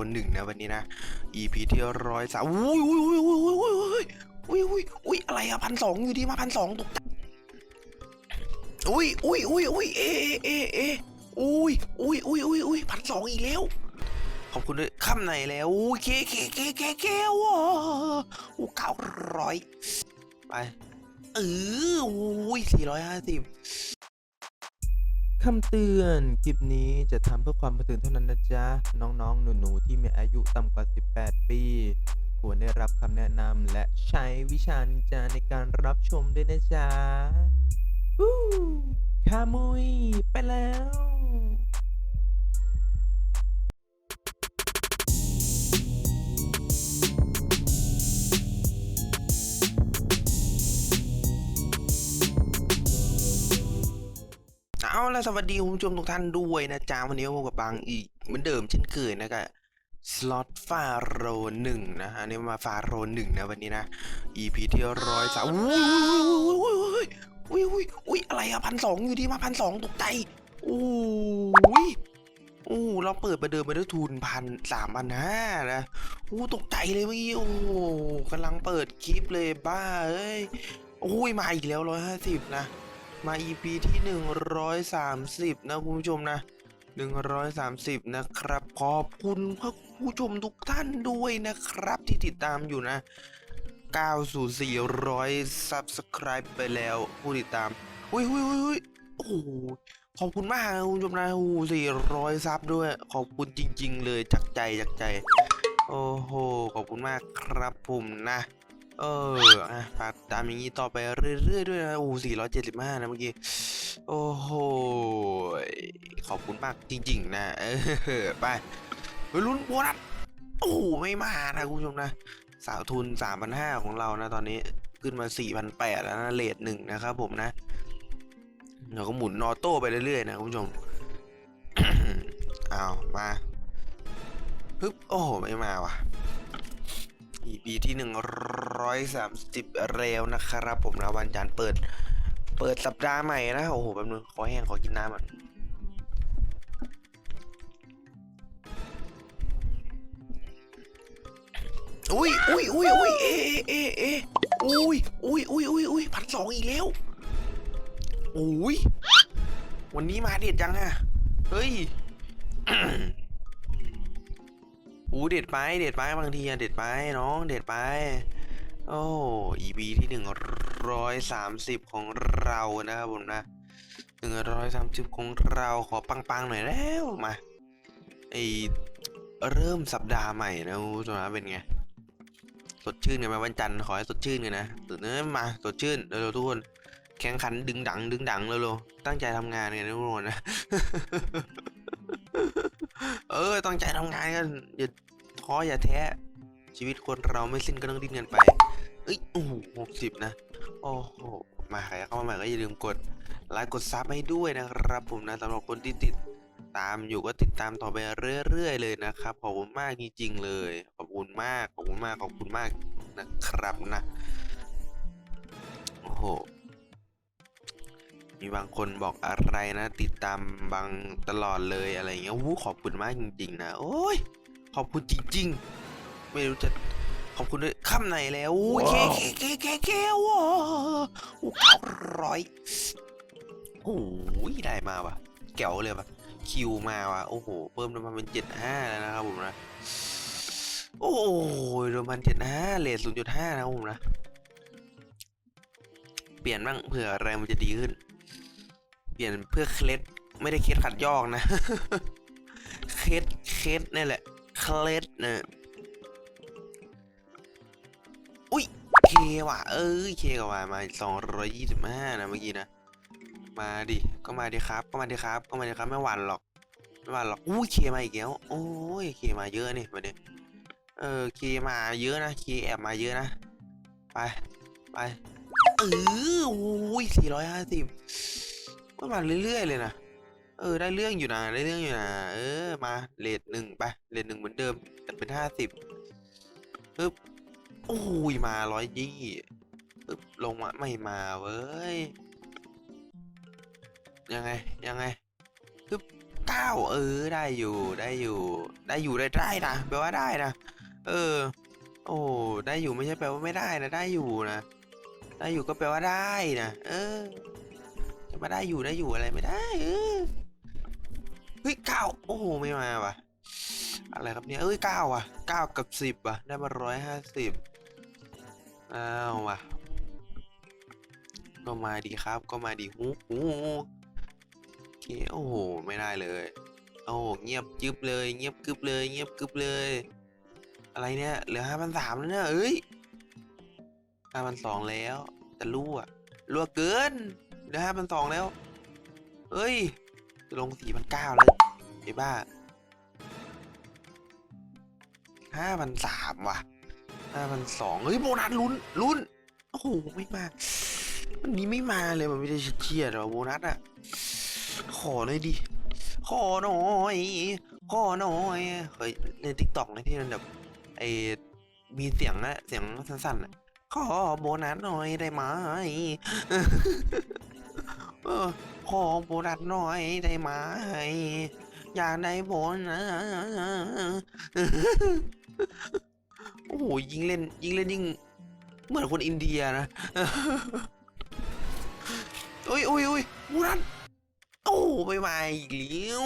คนหนึ่งนะวันนี้นะ EP ที่ร้อยสามอุ้ยอุ้ยอุ้ยอุ้ยอุ้ยอุ้ยอุ้ยอุ้ยอุ้ยอะไรอะพันสองอยู่ดีมาพันสองตกใจอุ้ยอุ้ยอุ้ยอุ้ยเอเอเออุ้ยอุ้ยอุ้ยอุ้ยอุ้ยพันสองอีกแล้วขอบคุณด้วยค่ำไหนแล้วอุ้ยเคเคเคเคเคว้าอู้เก้าร้อยไปเอออุ้ยสี่ร้อยห้าสิบ คำเตือน คลิปนี้จะทำเพื่อความบันเทิงเท่านั้นนะจ๊ะ น้องๆ หนูๆ ที่มีอายุต่ำกว่า 18 ปี ควรได้รับคำแนะนำและใช้วิชานินจาในการรับชมด้วยนะจ๊ะวู้คามุย ไปแล้ว ละสวัสดีคุณผู้ชมทุกท่านด้วยนะจ๊ะวันนี้พบกับบางอีกเหมือนเดิมเช่นเคยนะกับสล็อตฟาโรหนึ่งนะอันนี้มาฟาโรหนึ่งนะวันนี้นะ EP ที่ร้อยสามอุ้ยอุ้ยอุ้ยอุ้ยอุ้ยอะไรอะพันสองอยู่ดีมาพันสองตกใจโอ้ยโอ้เราเปิดประเดิมไปด้วยทุนพันสามพันห้านะโอ้ตกใจเลยเมื่อกี้โอ้กำลังเปิดคลิปเลยบ้าเอ้ยโอ้ยมาอีกแล้วร้อยห้าสิบนะ มา EP ที่ 130 นะคุณผู้ชมนะ 130 นะครับ ขอบคุณผู้ชมทุกท่านด้วยนะครับที่ติดตามอยู่นะ9สู่ 400 Subscribe ไปแล้วผู้ติดตามอุ้ยอุ้ยอุ้ยอุ้ยโอ้โหขอบคุณมากคุณผู้ชมนะโอ้โห400ซับด้วย ขอบคุณจริง ๆ เลยจากใจจากใจ โอ้โห ขอบคุณมากครับผมนะ เอออะฝากตามอย่างนี้ต่อไปเรื่อยๆด้วยนะโอ้สี่ร้อยเจ็ดสิบห้านะเมื่อกี้ โอ้โห ขอบคุณมากจริง ๆ นะเออไปไปลุ้นโบนัสโอ้ไม่มานะคุณผู้ชมนะ สาวทุนสามพันห้าของเรานะตอนนี้ขึ้นมาสี่พันแปดแล้วนะเลทหนึ่งนะครับผมนะเราก็หมุนนอโต้ไปเรื่อยๆนะคุณผู้ชมอ้าวมาฮึบโอ้ไม่มาว่ะ EP ที่หนึ่งร้อยสามสิบเร็วนะครับผมนะวันจันทร์เปิด เปิดสัปดาห์ใหม่นะ โอ้โหแป๊บนึงขอแห้งขอกินน้ำอะอุ้ยอุ้ยอุ้ยอุ้ยเอเอเอเออุ้ยอุ้ยอุ้ยอุ้ยอุ้ยพันสองอีกแล้วอุ้ยวันนี้มาเด็ดจังอะเฮ้ย อู้เด็ดไป เด็ดไปบางทีอะเด็ดไปน้องเด็ดไป โอ้ EP ที่หนึ่งร้อยสามสิบของเรานะครับผมนะหนึ่งร้อยสามสิบของเราขอปังๆหน่อยแล้วมาไอเริ่มสัปดาห์ใหม่นะคุณผู้ชมนะเป็นไงสดชื่นกันไหมวันจันทร์ขอให้สดชื่นกันนะตื่นเต้นมาสดชื่นเร็วๆทุกคนแข่งขันดึงดังดึงดังเร็วๆตั้งใจทำงานกันทุกคนนะ เออตั้งใจทำงานกันอย่าท้ออย่าแท้ ชีวิตคนเราไม่สิ้นก็ต้องดิ้นกันไป เอ้ยโอ้โหหกสิบนะ โอ้โห มาใครเข้ามาใหม่ก็อย่าลืมกดไลค์กดซับให้ด้วยนะครับ ผมนะสำหรับคนที่ติดตามอยู่ก็ติดตามต่อไปเรื่อยๆเลยนะครับขอบคุณมากจริงๆเลย ขอบคุณมากขอบคุณมากขอบคุณมากนะครับนะโอ้โห มีบางคนบอกอะไรนะ ติดตามบางตลอดเลยอะไรอย่างเงี้ยวู้ขอบคุณมากจริง ๆ นะ โอ้ย ขอบคุณจริง ๆ ไม่รู้จะขอบคุณด้วยค่ำไหนแล้วโอ้ยเคเคเคเคเคว้าโอ้เก้าร้อยโอ้ยได้มาว่ะแก๋วเลยว่ะคิวมาว่ะโอ้โห เพิ่มมาเป็นเจ็ดห้าแล้วนะครับผมนะโอ้ยรวมพันเจ็ดห้าเลทศูนย์จุดห้านะครับผมนะ เปลี่ยนบ้างเผื่ออะไรมันจะดีขึ้น เปลี่ยนเพื่อเคล็ดไม่ได้เคล็ดขัดยอกนะ เคล็ดเคล็ดนี่แหละ เคล็ดเนี่ยอุ้ยเคว่ะ เอ้ยเคกับว่ามาสองร้อยยี่สิบห้านะเมื่อกี้นะ มาดิ ก็มาดิครับ ก็มาดิครับ ก็มาดิครับไม่หวั่นหรอก ไม่หวั่นหรอกอุ้ยเคมาอีกแล้ว โอ้ยเคมาเยอะนี่มาดิเออเคมาเยอะนะเคแอบมาเยอะนะ ไป ไป เออโอ้ยสี่ร้อยห้าสิบ มันมาเรื่อยๆเลยนะ เออได้เรื่องอยู่นะได้เรื่องอยู่นะเออมาเลทหนึ่งไปเลทหนึ่งเหมือนเดิมแต่เป็นห้าสิบปึ๊บโอ้ยมาร้อยยี่ปึ๊บลงมาไม่มาเว้ยยังไงยังไงปึ๊บเก้าเก้าเออได้อยู่ได้อยู่ ได้อยู่ได้ได้นะแปลว่าได้นะเออ โอ้ได้อยู่ไม่ใช่แปลว่าไม่ได้นะได้อยู่นะได้อยู่ก็แปลว่าได้นะเออ จะมาได้อยู่ได้อยู่อะไรไม่ได้เออเฮ้ยเก้าโอ้โหไม่มาว่ะ อะไรครับเนี่ยเอ้ยเก้าว่ะเก้ากับสิบว่ะได้มาร้อยห้าสิบอ้าวว่ะ ก็มาดีครับ ก็มาดีหูหูโอเคโอ้โหไม่ได้เลยโอ้เงียบจึบเลย เงียบกึบเลย เงียบกึบเลย อะไรเนี่ยเหลือห้าพันสามแล้วเนี่ยเอ้ยห้าพันสองแล้ว แต่รั่วรั่วเกิน เหลือห้าพันสองแล้วเอ้ย จะลงสี่พันเก้าแล้วไอ้บ้าห้าพันสามว่ะห้าพันสองเฮ้ยโบนัสลุ้นลุ้น โอ้โห ไม่มา วันนี้ไม่มาเลยมันไม่ได้เชียดหรอโบนัสอะขอหน่อยดิ ขอหน่อย ขอหน่อยเคยในทิกตอกนะที่มันแบบไอมีเสียงอะเสียงสั้นๆอะขอโบนัสหน่อยได้ไหม เออ ขอโบนัสหน่อยได้ไหมอยากได้โบนัสโอ้โหยิงเล่น ยิงเล่นยิ่ง เหมือนคนอินเดียนะโอ้ยโอ้ยโอ้ยมูรันโอ้ไม่มาอีกแล้ว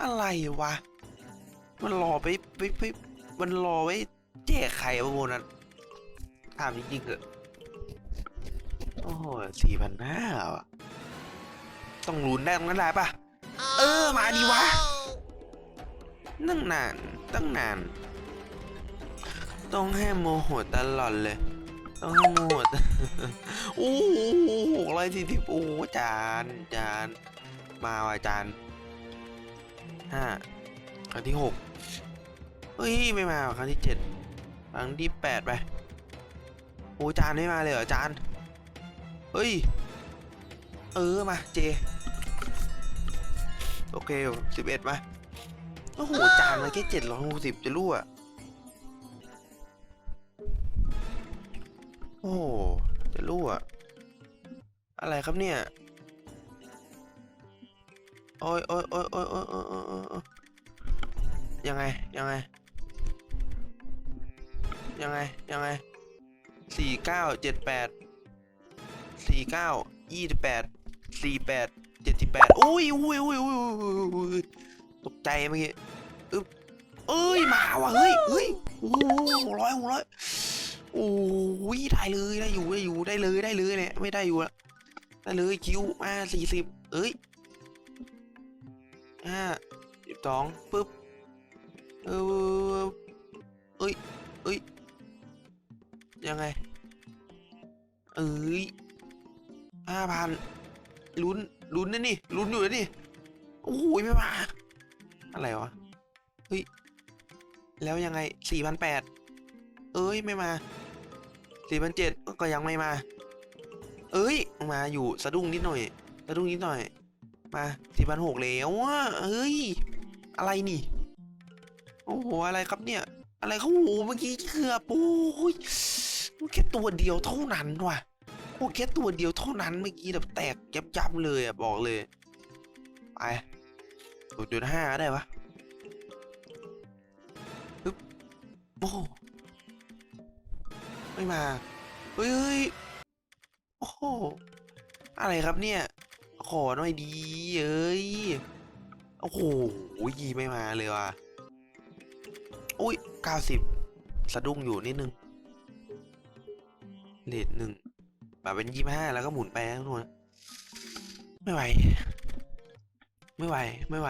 อะไรวะ มันรอไปไปไปมันรอไว้แจกไข่ปะโบนัสถามจริงๆเถอะ โอ้โหสี่พันห้าอะต้องลุ้นได้ตรงนั้นได้ปะเออมาดีวะตั้งนานตั้งนาน ต้องให้โมโหตลอดเลย ต้องให้โมโหตโอ้โหหกร้อยสี่สิบโอ้โหจานจานมาว่ะจานห้าครั้งที่หกเฮ้ยไม่มาว่ะครั้งที่เจ็ดครั้งที่แปดไปโอ้จานไม่มาเลยเหรอจาน เฮ้ย เออมาเจ โอเคสิบเอ็ดมา โอ้โห จานมันแค่เจ็ดร้อยหกสิบจะรั่วโอ้จะรั่วอะไรครับเนี่ย โอ้ยโอ้ยโอ้ยโอ้ยโอ้ยโอ้ยโอ้ยยังไง ยังไง ยังไง ยังไงสี่เก้าเจ็ดแปด สี่เก้ายี่สิบแปดสี่แปดเจ็ดสิบแปดอุ้ยอุ้ยอุ้ยอุ้ยอุ้ยตกใจเมื่อกี้อึ๊บเอ้ยมาว่ะเฮ้ยเฮ้ยโอ้โหหกร้อยหกร้อยโอ้ยได้เลยได้อยู่ได้อยู่ได้เลยได้เลยเนี่ยไม่ได้อยู่ละได้เลยคิวมาสี่สิบเอ้ยห้าสิบสองปึ๊บเออเอ้ยเอ้ยยังไงเอ้ย ห้าพันลุ้นลุ้นนะนี่ลุ้นอยู่นะนี่โอ้ยไม่มา อะไรวะ เฮ้ย แล้วยังไงสี่พันแปดเอ้ยไม่มาสี่พันเจ็ดก็ยังไม่มา เอ้ยมาอยู่สะดุ้งนิดหน่อย สะดุ้งนิดหน่อย มาสี่พันหกแล้วอะเอ้ย อะไรนี่ โอ้โหอะไรครับเนี่ย อะไรเขาโอ้โหเมื่อกี้เกือบโอ้ยแค่ตัวเดียวเท่านั้นว่ะ โอ้แค่ตัวเดียวเท่านั้นเมื่อกี้แบบแตกยับยับๆเลยอะบอกเลย ไปศูนย์จุดห้าได้ปะปึ๊บโอ้ไม่มา เฮ้ยโอ้โหอะไรครับเนี่ย ขอหน่อยดีเอ้ย โอ้โหยีไม่มาเลยว่ะ อุ้ยเก้าสิบสะดุ้งอยู่นิดนึงเลทหนึ่ง มาเป็นยี่ห้าแล้วก็หมุนไปนะทุกคนไม่ไหว ไม่ไหว ไม่ไหว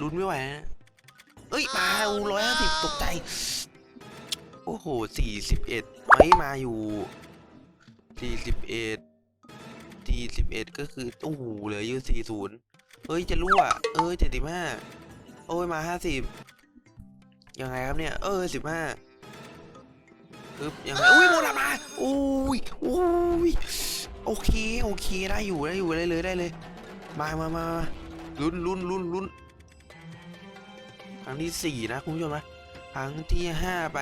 ลุ้นไม่ไหวนะเอ้ย มาร้อยห้าสิบตกใจ โอ้โหสี่สิบเอ็ดเอ้ยมาอยู่สี่สิบเอ็ดสี่สิบเอ็ดก็คือโอ้โหเหลืออยู่สี่ศูนย์เฮ้ย จะรั่ว เอ้ยเจ็ดสิบห้าโอ้ย มาห้าสิบยังไงครับเนี่ย เออสิบห้า ปึ๊บยังไงอุ้ยโมนามาอุ้ยอุ้ยโอเคโอเคได้อยู่ได้อยู่ได้เลยได้เลยมามามาลุ้นลุ้นลุ้นลุ้นครั้งที่สี่นะคุณผู้ชมนะครั้งที่ห้าไป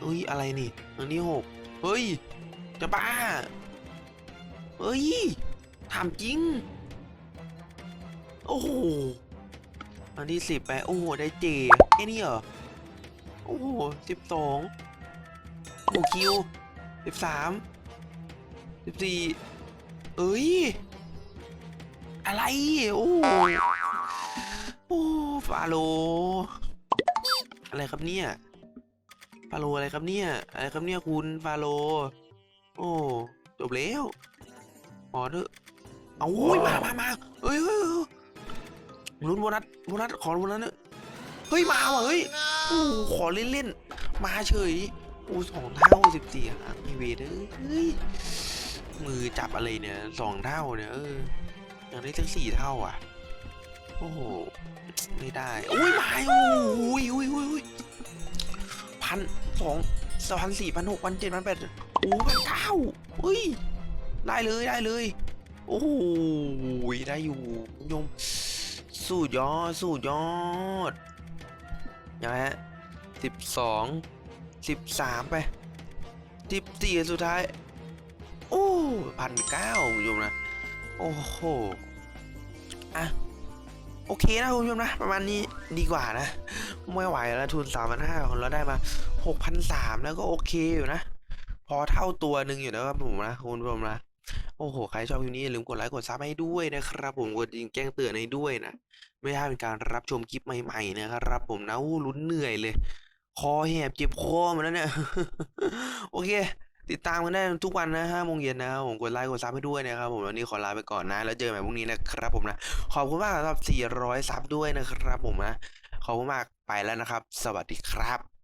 เฮ้ยอะไรนี่อันนี้หกเฮ้ยจะบ้าเฮ้ยถามจริง โอ้โหอันที่สิบไปโอ้โห ได้เจแค่นี้เหรอ โอ้โหสิบสอง โอ้คิวสิบสามสิบสี่เอ้ย อะไร โอ้โหโอ้ฟาโล อะไรครับเนี่ย ฟาโลอะไรครับเนี่ย อะไรครับเนี่ยคุณฟาโล โอ้จบแล้วพอเถอะเอาโอ้ยมามามาเฮ้ยเฮ้ยเฮ้ยลุ้นโบนัสโบนัสขอโบนัสเนอะเฮ้ย มาว่ะเฮ้ยโอ้โหขอเล่นๆมาเฉย โอ้สองเท่าสิบสี่อะมีเวทเอ้ยมือจับอะไรเนี่ยสองเท่าเนี่ยเอออย่างได้ตั้งสี่เท่าอะ โอ้โห ไม่ได้อุ้ยมาโอ้ยอุ้ยอุ้ยอุ้ยพันสองสองพันสี่พันหกพันเจ็ดพันแปดโอ้พันเก้าเฮ้ยได้เลยได้เลย โอ้โหได้อยู่คุณผู้ชมสุดยอดสุดยอดยังไงฮะสิบสอง สิบสามไปสิบสี่สุดท้าย โอ้พันเก้าคุณผู้ชมนะ โอ้โห อะ โอเคนะคุณผู้ชมนะ ประมาณนี้ดีกว่านะ ไม่ไหวแล้วทุนสามพันห้าของเราได้มาหกพันสามแล้วก็โอเคอยู่นะ พอเท่าตัวหนึ่งอยู่นะครับผมนะ คุณผู้ชมนะโอ้โห ใครชอบคลิปนี้อย่าลืมกดไลค์กดซับให้ด้วยนะครับ ผมกดยิงแจ้งเตือนให้ด้วยนะ ไม่ได้เป็นการรับชมคลิปใหม่ๆนะครับผมนะอู้ลุ้นเหนื่อยเลย คอแหบเจ็บคอหมาแล้วเนี่ย โอเค ติดตามกันได้ทุกวันนะห้าโมงเย็นนะครับผมกดไลค์กดซับให้ด้วยนะครับผมวันนี้ขอลาไปก่อนนะ แล้วเจอกันใหม่พรุ่งนี้นะครับผมนะ ขอบคุณมากสำหรับ400ซับด้วยนะครับผมนะ ขอบคุณมากไปแล้วนะครับ สวัสดีครับ